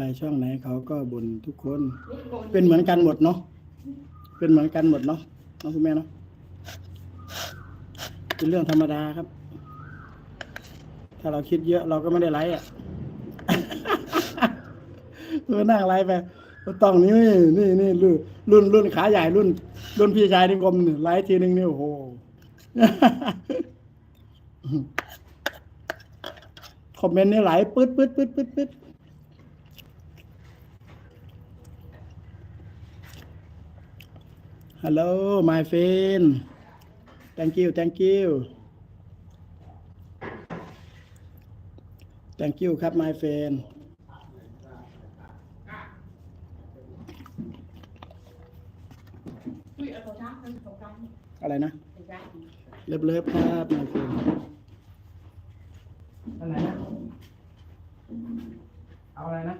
ไปช่องไหนเขาก็บ่นทุกคน เป็นเหมือนกันหมดเนาะเป็นเหมือนกันหมดเนาะน้องคุณแม่เนาะเป็นเรื่องธรรมดาครับ ถ้าเราคิดเยอะเราก็ไม่ได้ไลฟ์อะเออนั่งไลฟ์ไปต้องนี่นี่นี่รุ่นรุ่นรุ่นขาใหญ่รุ่น รุ่นพี่ชายนิคมนี่ไลฟ์ทีนึงนี่โอ้โหคอมเมนต์นี่ไหลปึ๊ดปึ๊ดปึ๊ดปึ๊ดปึ๊ด ฮัลโหล my friend thank you thank you thank you ครับ my friend อะไรนะ เลิฟเลิฟครับ my friend อันไหนนะ เอาอะไรนะ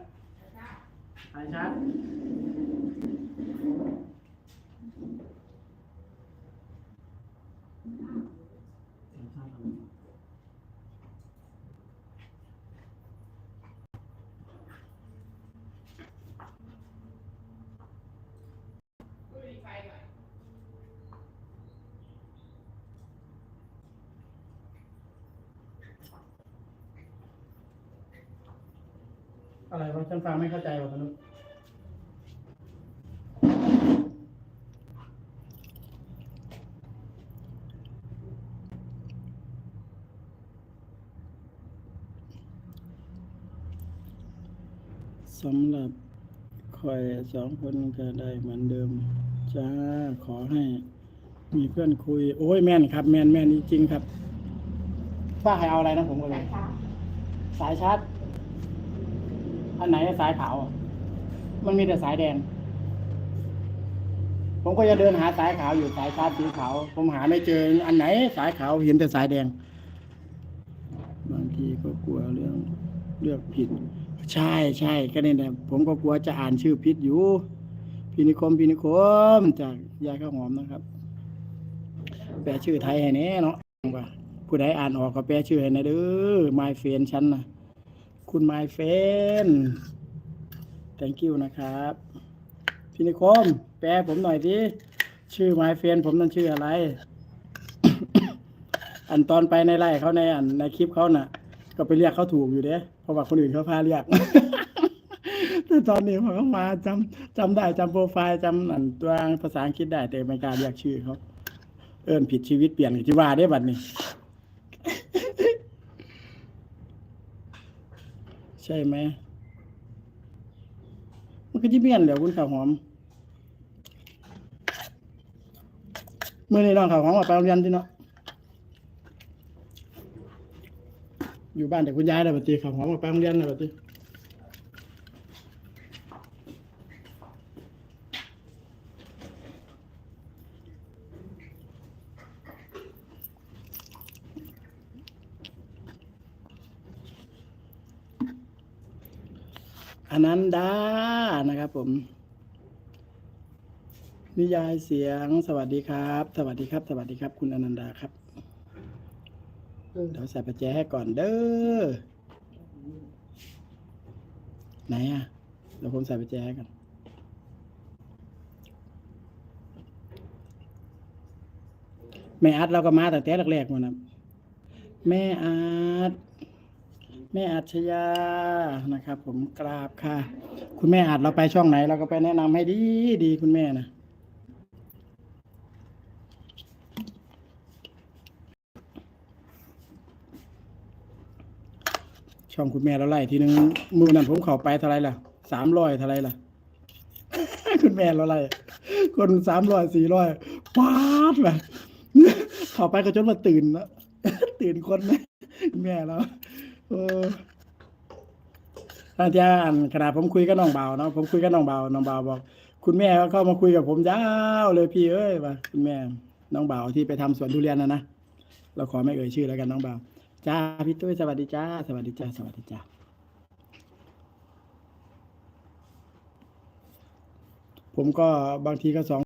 สายชาร์จ อะไรวะฉันฟังไม่เข้าใจว่ะมนุษย์สำหรับคอยสองคนก็ได้เหมือนเดิม จ้า ขอให้ มีเพื่อนคุย โอ้ยแม่นครับ แม่นแม่นจริงๆครับฝ้าใครเอาอะไรนะผมก็เลย สายชาร์จ อันไหนสายขาว มันมีแต่สายแดง ผมก็จะเดินหาสายขาวอยู่สายชาร์จสีขาว ผมหาไม่เจอ อันไหนสายขาวเห็นแต่สายแดง บางทีก็กลัวเรื่องเลือกผิด ใช่ใช่ก็เนี่ยนะผมก็กลัวจะอ่านชื่อผิดอยู่พินิคมพินิคมจากยาข้าวหอมนะครับ แปลชื่อไทยให้แน่เนาะว่าผู้ใดอ่านออกก็แปลชื่อให้นะเด้อ my friend ฉันนะ คุณ my friend thank you นะครับพี่นิคม แปลผมหน่อยดิชื่อ my friend ผมนั่นชื่ออะไร อันตอนไปในไล่เขาในอันในคลิปเขาน่ะ ก็ไปเรียกเขาถูกอยู่เด้เพราะว่าคนอื่นเขาพาเรียกแต่ตอนนี้ผมก็มาจำจำได้จำโปรไฟล์จำอันตัวภาษาอังกฤษได้แต่ไม่กล้าเรียกชื่อเขาเอิ้นผิดชีวิตเปลี่ยนที่ว่าได้บัดนี้ ใช่ไหมมันก็จะเมียนแล้วคุณข้าวหอมเมื่อนี้น้องข้าวหอมมาไปโรงเรียนที่เนาะอยู่บ้านแต่คุณยายเลยปฏิข้าวหอมมาไปโรงเรียนเลยปฏิ อนันดานะครับผม นิยายเสียงสวัสดีครับ สวัสดีครับ สวัสดีครับ คุณอนันดาครับเดี๋ยวใส่ประแจให้ก่อนเด้อไหนอะเดี๋ยวผมใส่ประแจให้ก่อนแม่อัดเราก็มาแต่แต่แรกๆมันนะแม่อัด แม่อัจฉยานะครับ ผมกราบค่ะ คุณแม่อัดเราไปช่องไหน เราก็ไปแนะนำให้ดีดีคุณแม่นะช่องคุณแม่เราไล่ทีนึงมือนั้นผมเข้าไปเท่าไรล่ะสามร้อยเท่าไรล่ะ คุณแม่เราไล่คนสามร้อยสี่ร้อยปาดแบบเข้าไปก็จนมาตื่นแล้วตื่นคนไหมแม่เรา อ้ตอนที่อ่านขณะผมคุยกับน้องเบาเนาะผมคุยกับน้องเบาน้องเบาบอก คุณแม่ก็เข้ามาคุยกับผมยาวเลยพี่เอ้ยว่าคุณแม่ น้องเบาที่ไปทำสวนทุเรียนนะนะเราขอไม่เอ่ยชื่อแล้วกันน้องเบาจ้าพี่ตุ้ยสวัสดีจ้า สวัสดีจ้า สวัสดีจ้าผมก็บางทีก็สอง